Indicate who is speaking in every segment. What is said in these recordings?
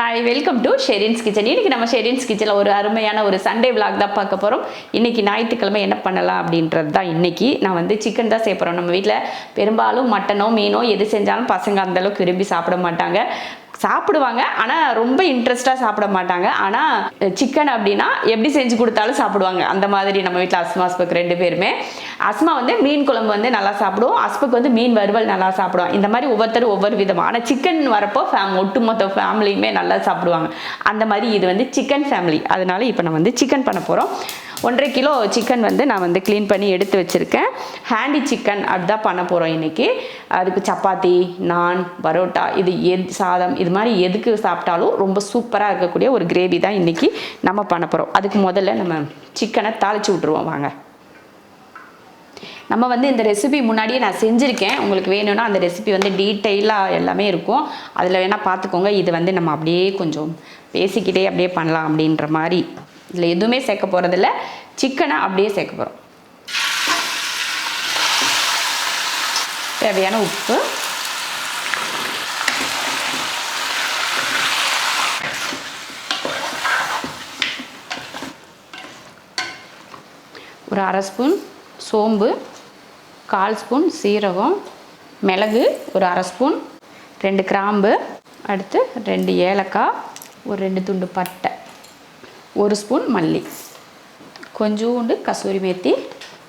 Speaker 1: Hi welcome to Sherin's kitchen இன்னைக்கு நம்ம ஷெரின்ஸ் கிச்சனில் ஒரு அருமையான ஒரு சண்டே விளாக் தான் பார்க்க போகிறோம் இன்னைக்கு ஞாயிற்றுக்கிழமை என்ன பண்ணலாம் அப்படின்றது தான் இன்றைக்கி நான் வந்து சிக்கன் தான் செய்ய போகிறோம் நம்ம வீட்டில் பெரும்பாலும் மட்டனோ மீனோ எது செஞ்சாலும் பசங்க அந்தளவுக்கு விரும்பி சாப்பிட மாட்டாங்க. சாப்பிடுவாங்க. ஆனால் ரொம்ப இன்ட்ரெஸ்ட்டாக சாப்பிட மாட்டாங்க. ஆனால் சிக்கன் அப்படின்னா எப்படி செஞ்சு கொடுத்தாலும் சாப்பிடுவாங்க. அந்த மாதிரி நம்ம வீட்டில் அஸ்மா அஸ்பக் ரெண்டு பேருமே. அஸ்மா வந்து மீன் குழம்பு வந்து நல்லா சாப்பிடுவோம். அஸ்பக் வந்து மீன் வறுவல் நல்லா சாப்பிடுவோம் இந்த மாதிரி ஒவ்வொருத்தரும் ஒவ்வொரு விதமாக ஆனால் சிக்கன் வரப்போ ஃபேம் ஒட்டுமொத்த ஃபேமிலியுமே நல்லா சாப்பிடுவாங்க. அந்த மாதிரி இது வந்து சிக்கன் ஃபேமிலி அதனால இப்போ நம்ம வந்து சிக்கன் பண்ண போகிறோம் ஒன்றரை கிலோ சிக்கன் வந்து நான் வந்து க்ளீன் பண்ணி எடுத்து வச்சுருக்கேன். ஹேண்டி சிக்கன் அப்படிதான் பண்ண போகிறோம் இன்றைக்கி அதுக்கு சப்பாத்தி நான் பரோட்டா இது எது சாதம் இது மாதிரி எதுக்கு சாப்பிட்டாலும் ரொம்ப சூப்பராக இருக்கக்கூடிய ஒரு கிரேவி தான் இன்றைக்கி நம்ம பண்ண போகிறோம் அதுக்கு முதல்ல நம்ம சிக்கனை தாளித்து விட்ருவோம் வாங்க. நம்ம வந்து இந்த ரெசிபி முன்னாடியே நான் செஞ்சுருக்கேன். உங்களுக்கு வேணும்னா அந்த ரெசிபி வந்து டீட்டெயிலாக எல்லாமே இருக்கும். அதில் வேணால் பார்த்துக்கோங்க. இது வந்து நம்ம அப்படியே கொஞ்சம் பேசிக்கிட்டே அப்படியே பண்ணலாம் அப்படின்ற மாதிரி. இதில் எதுவுமே சேர்க்க போகிறதில்ல சிக்கனை அப்படியே சேர்க்க போகிறோம் தேவையான உப்பு. ஒரு அரை ஸ்பூன் சோம்பு கால் ஸ்பூன் சீரகம் மிளகு ஒரு அரை ஸ்பூன் ரெண்டு கிராம்பு அடுத்து ரெண்டு ஏலக்காய் ஒரு ரெண்டு துண்டு பட்டை. ஒரு ஸ்பூன் மல்லி. கொஞ்சோண்டு கசூரி மேத்தி.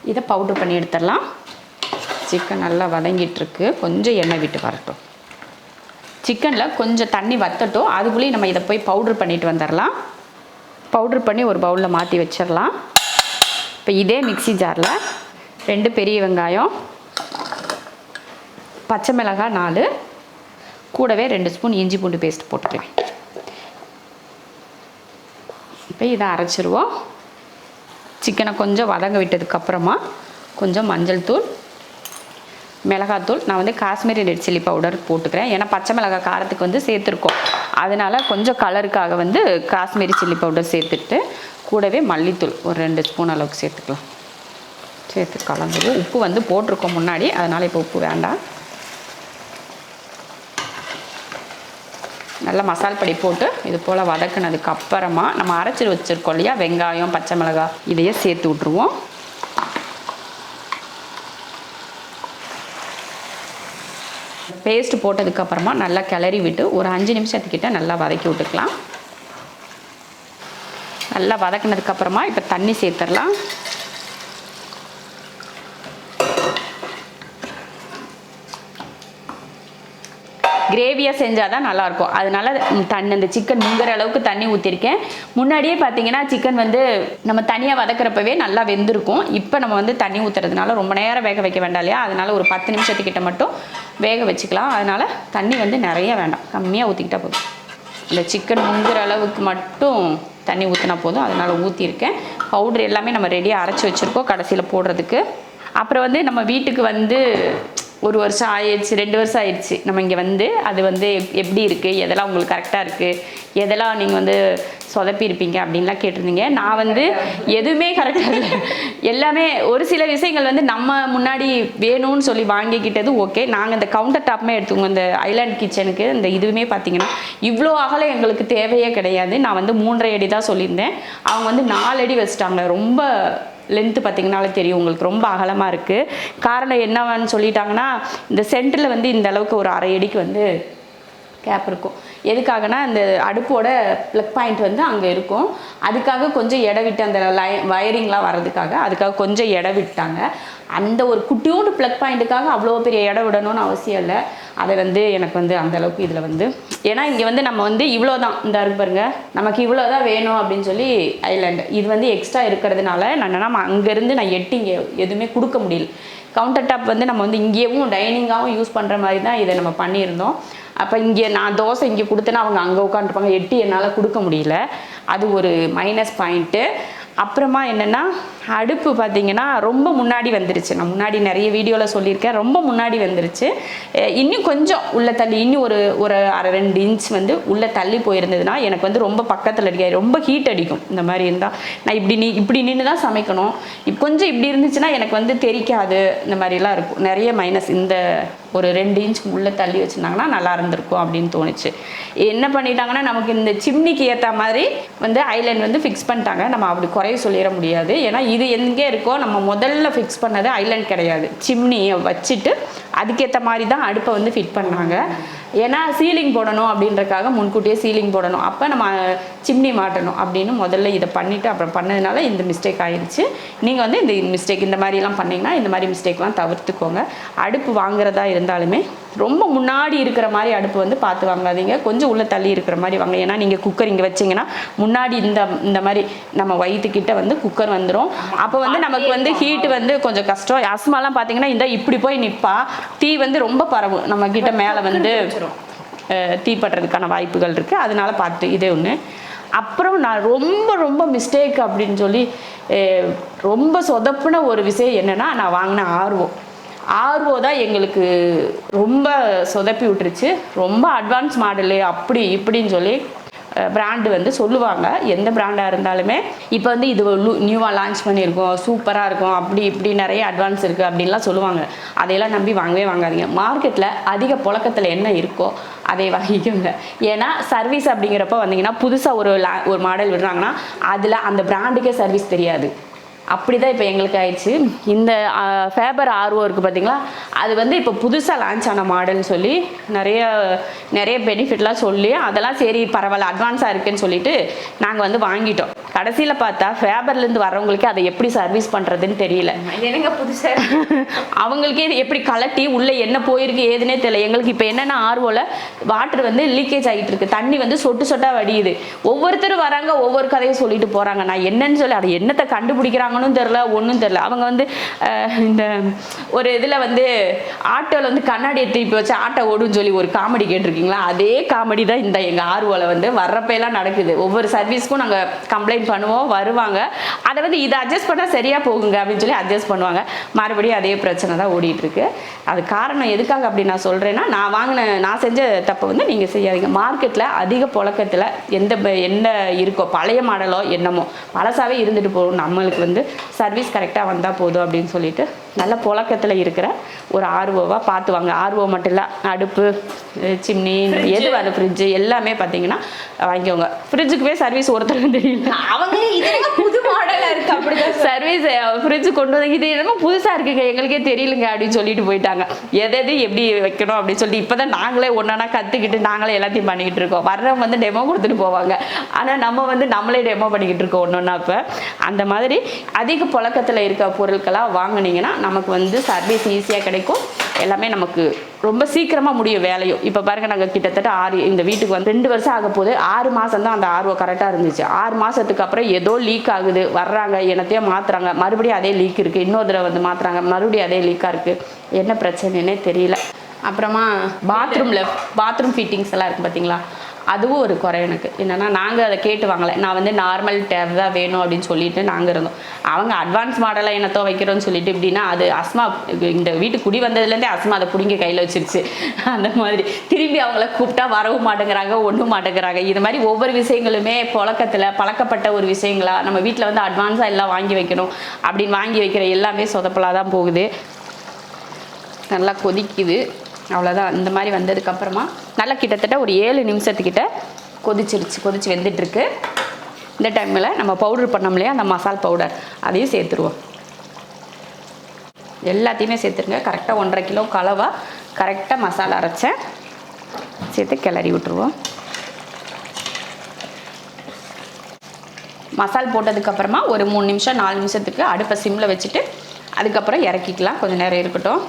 Speaker 1: இதை பவுட்ரு பண்ணி எடுத்துடலாம். சிக்கன் நல்லா வதங்கிட்டுருக்கு. கொஞ்சம் எண்ணெய் விட்டு வரட்டும். சிக்கனில் கொஞ்சம் தண்ணி வத்தட்டும். அதுக்குள்ளேயும் நம்ம இதை போய் பவுட்ரு பண்ணிட்டு வந்துடலாம். பவுட்ரு பண்ணி ஒரு பவுலில் மாற்றி வச்சிடலாம். இப்போ இதே மிக்ஸி ஜாரில் ரெண்டு பெரிய வெங்காயம் பச்சை மிளகாய் நாலு கூடவே ரெண்டு ஸ்பூன் இஞ்சி பூண்டு பேஸ்ட் போட்டுக்கலாம். இப்போ இதை அரைச்சிருவோம். சிக்கனை கொஞ்சம் வதங்க விட்டதுக்கப்புறமா கொஞ்சம் மஞ்சள் தூள் மிளகாத்தூள் நான் வந்து காஷ்மீரி ரெட் சில்லி பவுடர் போட்டுக்கிறேன். ஏன்னா பச்சை மிளகாய் காரத்துக்கு வந்து சேர்த்துருக்கோம். அதனால் கொஞ்சம் கலருக்காக வந்து காஷ்மீரி சில்லி பவுடர் சேர்த்துட்டு கூடவே மல்லித்தூள் ஒரு ரெண்டு ஸ்பூன் அளவுக்கு சேர்த்துக்கலாம். சேர்த்து கலந்துடும் உப்பு வந்து போட்டிருக்கோம் முன்னாடி. அதனால் இப்போ உப்பு வேண்டாம். நல்லா மசால் படி போட்டு இது போல் வதக்குனதுக்கு அப்புறமா நம்ம அரைச்சி வச்சுருக்கோம் இல்லையா? வெங்காயம் பச்சை மிளகாய் இதையே சேர்த்து விட்ருவோம் பேஸ்ட் போட்டதுக்கப்புறமா நல்லா கிளறி விட்டு ஒரு அஞ்சு நிமிஷத்துக்கிட்ட நல்லா வதக்கி விட்டுக்கலாம். நல்லா வதக்குனதுக்கப்புறமா இப்போ தண்ணி சேர்த்துடலாம். கிரேவியாக செஞ்சால் தான் நல்லாயிருக்கும். அதனால தண்ணி அந்த சிக்கன் முங்குற அளவுக்கு தண்ணி ஊற்றிருக்கேன் முன்னாடியே பார்த்தீங்கன்னா சிக்கன் வந்து நம்ம தனியாக வதக்கிறப்பவே நல்லா வெந்திருக்கும். இப்போ நம்ம வந்து தண்ணி ஊற்றுறதுனால ரொம்ப நேரம் வேக வைக்க வேண்டாம் இல்லையா? அதனால் ஒரு பத்து நிமிஷத்துக்கிட்ட மட்டும் வேக வச்சுக்கலாம். அதனால் தண்ணி வந்து நிறைய வேண்டாம். கம்மியாக ஊற்றிக்கிட்டா போதும். இந்த சிக்கன் முங்குற அளவுக்கு மட்டும் தண்ணி ஊற்றினா போதும். அதனால் ஊற்றிருக்கேன் பவுட்ரு எல்லாமே நம்ம ரெடியாக அரைச்சி வச்சுருக்கோம் கடைசியில் போடுறதுக்கு. அப்புறம் வந்து நம்ம வீட்டுக்கு வந்து ஒரு வருஷம் ஆயிடுச்சு ரெண்டு வருஷம் ஆயிடுச்சு. நம்ம இங்கே வந்து அது வந்து எப்- எப்படி இருக்குது எதெல்லாம் உங்களுக்கு கரெக்டாக இருக்குது எதெல்லாம் நீங்கள் வந்து சொதப்பியிருப்பீங்க? அப்படின்லாம் கேட்டிருந்தீங்க. நான் வந்து எதுவுமே கரெக்டாக இல்லை. எல்லாமே ஒரு சில விஷயங்கள் வந்து நம்ம முன்னாடி வேணும்னு சொல்லி வாங்கிக்கிட்டது ஓகே நாங்கள் இந்த கவுண்டர் டாப்புமே எடுத்துக்கோங்க. இந்த ஐலாண்ட் கிச்சனுக்கு இந்த இதுவுமே பார்த்தீங்கன்னா இவ்வளோ அகலம் எங்களுக்கு தேவையே கிடையாது. நான் வந்து மூன்றரை அடி தான் சொல்லியிருந்தேன். அவங்க வந்து நாலு அடி வச்சுட்டாங்க. ரொம்ப லென்த்து பார்த்தீங்கனாலே தெரியும். உங்களுக்கு ரொம்ப அகலமாக இருக்குது காரணம் என்னவான்னு சொல்லிட்டாங்கன்னா இந்த சென்டரில் வந்து இந்த அளவுக்கு ஒரு அரை அடிக்கு வந்து கேப் இருக்கும். எதுக்காகனா இந்த அடுப்போட ப்ளக் பாயிண்ட் வந்து அங்கே இருக்கும். அதுக்காக கொஞ்சம் இட விட்டு அந்த லை வயரிங்லாம் வர்றதுக்காக அதுக்காக கொஞ்சம் இட விட்டாங்க. அந்த ஒரு குட்டியோண்டு ப்ளக் பாயிண்ட்டுக்காக அவ்வளோ பெரிய இடம் விடணும்னு அவசியம் இல்லை. அதை வந்து எனக்கு வந்து அந்தளவுக்கு இதில் வந்து ஏன்னா இங்கே வந்து நம்ம வந்து இவ்வளோ தான் இந்த இருக்கு பாருங்க. நமக்கு இவ்வளோ தான் வேணும் அப்படின்னு சொல்லி ஐலாண்டு இது வந்து எக்ஸ்ட்ரா இருக்கிறதுனால நான் நம்ம அங்கேருந்து நான் எட்டி இங்கே எதுவுமே கொடுக்க முடியல. கவுண்டர் டாப் வந்து நம்ம வந்து இங்கேயும் டைனிங்காகவும் யூஸ் பண்ணுற மாதிரி தான் இதை நம்ம பண்ணியிருந்தோம். அப்போ இங்கே நான் தோசை இங்கே கொடுத்தேன்னா அவங்க அங்கே உட்காந்துருப்பாங்க எட்டி என்னால் கொடுக்க முடியல. அது ஒரு மைனஸ் பாயிண்ட்டு அப்புறமா என்னென்னா அடுப்பு பார்த்தீங்கன்னா ரொம்ப முன்னாடி வந்துருச்சு. நான் முன்னாடி நிறைய வீடியோவில் சொல்லியிருக்கேன். ரொம்ப முன்னாடி வந்துருச்சு. இன்னும் கொஞ்சம் உள்ள தள்ளி இன்னும் ஒரு ஒரு அரை ரெண்டு இன்ச் வந்து உள்ளே தள்ளி போயிருந்ததுன்னா எனக்கு வந்து ரொம்ப பக்கத்தில் அடிக்காது ரொம்ப ஹீட் அடிக்கும். இந்த மாதிரி இருந்தால் நான் இப்படி நீ இப்படி நின்று தான் சமைக்கணும். இப்போ கொஞ்சம் இப்படி இருந்துச்சுன்னா எனக்கு வந்து தெரிக்காது. இந்த மாதிரிலாம் இருக்கும். நிறைய மைனஸ் இந்த ஒரு ரெண்டு இன்ச் உள்ளே தள்ளி வச்சுருந்தாங்கன்னா நல்லா இருந்திருக்கும் அப்படின்னு தோணுச்சு. என்ன பண்ணிட்டாங்கன்னா நமக்கு இந்த சிம்னிக்கு ஏற்ற மாதிரி வந்து ஐலைன் வந்து ஃபிக்ஸ் பண்ணிட்டாங்க. நம்ம அப்படி குறைய சொல்லிட முடியாது. ஏன்னா இது எங்கே இருக்கோ நம்ம முதல்ல ஃபிக்ஸ் பண்ணது ஐலைன் கிடையாது. சிம்னியை வச்சுட்டு அதுக்கேற்ற மாதிரி தான் அடுப்பை வந்து ஃபிட் பண்ணாங்க. ஏன்னா சீலிங் போடணும் அப்படின்றக்காக முன்கூட்டியே சீலிங் போடணும். அப்போ நம்ம சிம்னி மாட்டணும் அப்படின்னு முதல்ல இதை பண்ணிவிட்டு அப்புறம் பண்ணதுனால இந்த மிஸ்டேக் ஆயிடுச்சு நீங்கள் வந்து இந்த மிஸ்டேக் இந்த மாதிரிலாம் பண்ணிங்கன்னா இந்த மாதிரி மிஸ்டேக்லாம் தவிர்த்துக்கோங்க. அடுப்பு வாங்குறதா இருந்தாலுமே ரொம்ப முன்னாடி இருக்கிற மாதிரி அடுப்பு வந்து பார்த்து வாங்காதீங்க. கொஞ்சம் உள்ள தள்ளி இருக்கிற மாதிரி வாங்க. ஏன்னா நீங்கள் குக்கர் இங்கே வச்சீங்கன்னா முன்னாடி இந்த இந்த மாதிரி நம்ம வயிற்றுக்கிட்ட வந்து குக்கர் வந்துடும் அப்போ வந்து நமக்கு வந்து ஹீட் வந்து கொஞ்சம் கஷ்டம். அஸ்மாலாம் பார்த்தீங்கன்னா இந்த இப்படி போய் நிற்பா தீ வந்து ரொம்ப பரவும். நம்ம கிட்ட மேலே வந்து அஹ், வாய்ப்புகள் இருக்குது அதனால் பார்த்து இதே ஒன்று அப்புறம் நான் ரொம்ப ரொம்ப மிஸ்டேக் அப்படின்னு சொல்லி ரொம்ப சொதப்புன ஒரு விஷயம் என்னென்னா நான் வாங்கின ஆர்வம் ஆர்வோ தான் எங்களுக்கு ரொம்ப சொதப்பி விட்டுருச்சு. ரொம்ப அட்வான்ஸ் மாடலு அப்படி இப்படின்னு சொல்லி பிராண்டு வந்து சொல்லுவாங்க. எந்த பிராண்டாக இருந்தாலுமே இப்போ வந்து இது நியூவாக லான்ச் பண்ணியிருக்கோம் சூப்பராக இருக்கும் அப்படி இப்படி நிறைய அட்வான்ஸ் இருக்குது அப்படின்லாம் சொல்லுவாங்க. அதையெல்லாம் நம்பி வாங்கவே வாங்காதீங்க. மார்க்கெட்டில் அதிக புழக்கத்தில் என்ன இருக்கோ அதை வாங்கிக்கோங்க. ஏன்னா சர்வீஸ் அப்படிங்கிறப்ப வந்தீங்கன்னா புதுசாக ஒரு ஒரு மாடல் விடுறாங்கன்னா அதில் அந்த பிராண்டுக்கே சர்வீஸ் தெரியாது. அப்படி தான் இப்போ எங்களுக்கு ஆயிடுச்சு. இந்த ஃபேபர் ஆர்ஓ இருக்குது பார்த்தீங்களா அது வந்து இப்போ புதுசாக லான்ச் ஆன மாடல்னு சொல்லி நிறைய நிறைய பெனிஃபிட்லாம் சொல்லி அதெல்லாம் சரி பரவாயில்ல அட்வான்ஸாக இருக்குன்னு சொல்லிட்டு நாங்கள் வந்து வாங்கிட்டோம். கடைசியில் பார்த்தா ஃபேபர்லேருந்து வர்றவங்களுக்கு அதை எப்படி சர்வீஸ் பண்ணுறதுன்னு தெரியல.
Speaker 2: என்னங்க புதுசா
Speaker 1: அவங்களுக்கே இது எப்படி கலட்டி உள்ளே என்ன போயிருக்கு ஏதுனே தெரியல. எங்களுக்கு இப்போ என்னென்ன ஆர்வல வாட்டர் வந்து லீக்கேஜ் ஆகிட்டு இருக்கு. தண்ணி வந்து சொட்டு சொட்டா வடியுது. ஒவ்வொருத்தரும் வராங்க ஒவ்வொரு கதையும் சொல்லிட்டு போகிறாங்க நான் என்னன்னு சொல்லி அதை என்னத்தை கண்டுபிடிக்கிறாங்கன்னு தெரில ஒன்றும் தெரில. அவங்க வந்து இந்த ஒரு இதில் வந்து ஆட்டோவில் வந்து கண்ணாடியை திருப்பி வச்சு ஆட்டோ ஓடுன்னு சொல்லி ஒரு காமெடி கேட்டிருக்கீங்களா? அதே காமெடி தான் இந்த எங்கள் ஆர்வல வந்து. வர்றப்பெல்லாம் நடக்குது. ஒவ்வொரு சர்வீஸ்க்கும் நாங்கள் கம்ப்ளைண்ட் பண்ணுவோம் வருவாங்க. அதை வந்து இதை அட்ஜஸ்ட் பண்ணால் சரியாக போகுங்க அப்படின்னு சொல்லி அட்ஜஸ்ட் பண்ணுவாங்க. மறுபடியும் அதே பிரச்சனை தான் ஓடிட்டுருக்கு. அது காரணம் எதுக்காக அப்படி நான் சொல்கிறேன்னா நான் வாங்கின நான் செஞ்ச தப்பை வந்து நீங்கள் செய்யாதீங்க. மார்க்கெட்டில் அதிக புழக்கத்தில் எந்த ப- என்ன இருக்கோ பழைய மாடலோ என்னமோ பழசாவே இருந்துட்டு போகும். நம்மளுக்கு வந்து சர்வீஸ் கரெக்டாக வந்தால் போதும் அப்படின்னு சொல்லிட்டு நல்ல புழக்கத்தில் இருக்கிற ஒரு ஆர்வோவாக பார்த்து வாங்க ஆர்வோ மட்டும் இல்லை அடுப்பு சிம்னி எது வரும் ஃப்ரிட்ஜு எல்லாமே பார்த்தீங்கன்னா வாங்கிக்கோங்க. ஃப்ரிட்ஜுக்குவே சர்வீஸ் ஒருத்தருக்கும் தெரியல.
Speaker 2: அவங்க இது என்னங்க புது எனக்கு அப்படிதான்
Speaker 1: சர்வீஸ் ஃப்ரிட்ஜ் கொண்டு வந்து இது என்னமோ புதுசாக இருக்குங்க எங்களுக்கே தெரியலங்க அப்படின்னு சொல்லிட்டு போயிட்டாங்க. எது எது எப்படி வைக்கணும் அப்படின்னு சொல்லிட்டு இப்போ தான் நாங்களே ஒன்றா கற்றுக்கிட்டு நாங்களே எல்லாத்தையும் பண்ணிக்கிட்டு இருக்கோம். வர்றவங்க வந்து டெமோ கொடுத்துட்டு போவாங்க. ஆனால் நம்ம வந்து நம்மளே டெமோ பண்ணிக்கிட்டு இருக்கோம் ஒன்று ஒன்றா இப்போ. அந்த மாதிரி அதிக புழக்கத்தில் இருக்க பொருட்களாக வாங்கினீங்கன்னா நமக்கு வந்து சர்வீஸ் ஈஸியாக கிடைக்கும். எல்லாமே நமக்கு ரொம்ப சீக்கிரமாக முடியும் வேலையும். இப்போ பாருங்க நாங்கள் கிட்டத்தட்ட ஆறு இந்த வீட்டுக்கு வந்து ரெண்டு வருஷம் ஆக போகுது. ஆறு மாதம் தான் அந்த ஆர்வம் கரெக்டாக இருந்துச்சு. ஆறு மாதத்துக்கு அப்புறம் ஏதோ லீக் ஆகுது. வர்றாங்க என்னத்தையோ மாற்றுறாங்க மறுபடியும் அதே லீக் இருக்குது இன்னொரு தடவை வந்து மாற்றுறாங்க மறுபடியும் அதே லீக்காக இருக்குது என்ன பிரச்சனைன்னே தெரியல. அப்புறமா பாத்ரூமில் பாத்ரூம் ஃபிட்டிங்ஸ் எல்லாம் இருக்குது பார்த்தீங்களா அதுவும் ஒரு குறை எனக்கு. என்னென்னா நாங்கள் அதை கேட்டு வாங்கலை. நான் வந்து நார்மல் டேப் தான் வேணும் அப்படின்னு சொல்லிட்டு நாங்கள் இருந்தோம். அவங்க அட்வான்ஸ் மாடலாக என்னத்தோ வைக்கிறோன்னு சொல்லிட்டு இப்படின்னா அது அஸ்மா இந்த வீட்டுக்கு குடி வந்ததுலேருந்தே அஸ்மா அதை பிடிங்க கையில் வச்சிருச்சு. அந்த மாதிரி. திரும்பி அவங்கள கூப்பிட்டா வரவும் மாட்டேங்கிறாங்க ஒன்றும் மாட்டேங்கிறாங்க. இது மாதிரி ஒவ்வொரு விஷயங்களுமே புழக்கத்தில் பழக்கப்பட்ட ஒரு விஷயங்களா நம்ம வீட்டில் வந்து அட்வான்ஸாக எல்லாம் வாங்கி வைக்கணும் அப்படின்னு வாங்கி வைக்கிற எல்லாமே சொதப்பலாக தான் போகுது. நல்லா கொதிக்குது. அவ்வளோதான் இந்த மாதிரி வந்ததுக்கப்புறமா நல்லா கிட்டத்தட்ட ஒரு ஏழு நிமிஷத்துக்கிட்ட கொதிச்சிருச்சு கொதிச்சு வெந்துட்டுருக்கு. இந்த டைமில் நம்ம பவுடர் பண்ணோம் இல்லையா அந்த மசால் பவுடர் அதையும் சேர்த்துருவோம். எல்லாத்தையுமே சேர்த்துருங்க. கரெக்டாக ஒன்றரை கிலோ கலவா கரெக்டாக மசாலா அரைச்சேன் சேர்த்து கிளறி விட்டுருவோம். மசால் போட்டதுக்கப்புறமா ஒரு மூணு நிமிஷம் நாலு நிமிஷத்துக்கு அடுப்பை சிம்மில் வச்சுட்டு அதுக்கப்புறம் இறக்கிக்கலாம். கொஞ்சம் நேரம் இருக்கட்டும்.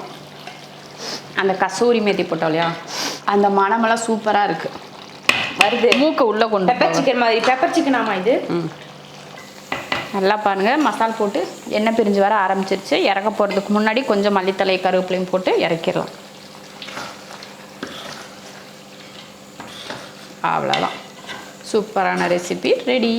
Speaker 1: அந்த கசூரி மேத்தி போட்டோம் இல்லையா அந்த மணமெல்லாம் சூப்பராக இருக்குது
Speaker 2: வருது.
Speaker 1: மூக்கை உள்ளே கொண்டு
Speaker 2: பெப்பர். சிக்கன் மாதிரி. பெப்பர் சிக்கன் ஆமா இது?
Speaker 1: ம். நல்லா பாருங்கள் மசால் போட்டு எண்ணெய் பிரிஞ்சு வர ஆரம்பிச்சிருச்சு. இறக்க போகிறதுக்கு முன்னாடி கொஞ்சம் மல்லித்தலை கருவேப்பிலையும் போட்டு இறக்கிடலாம். அவ்வளோதான் சூப்பரான ரெசிபி ரெடி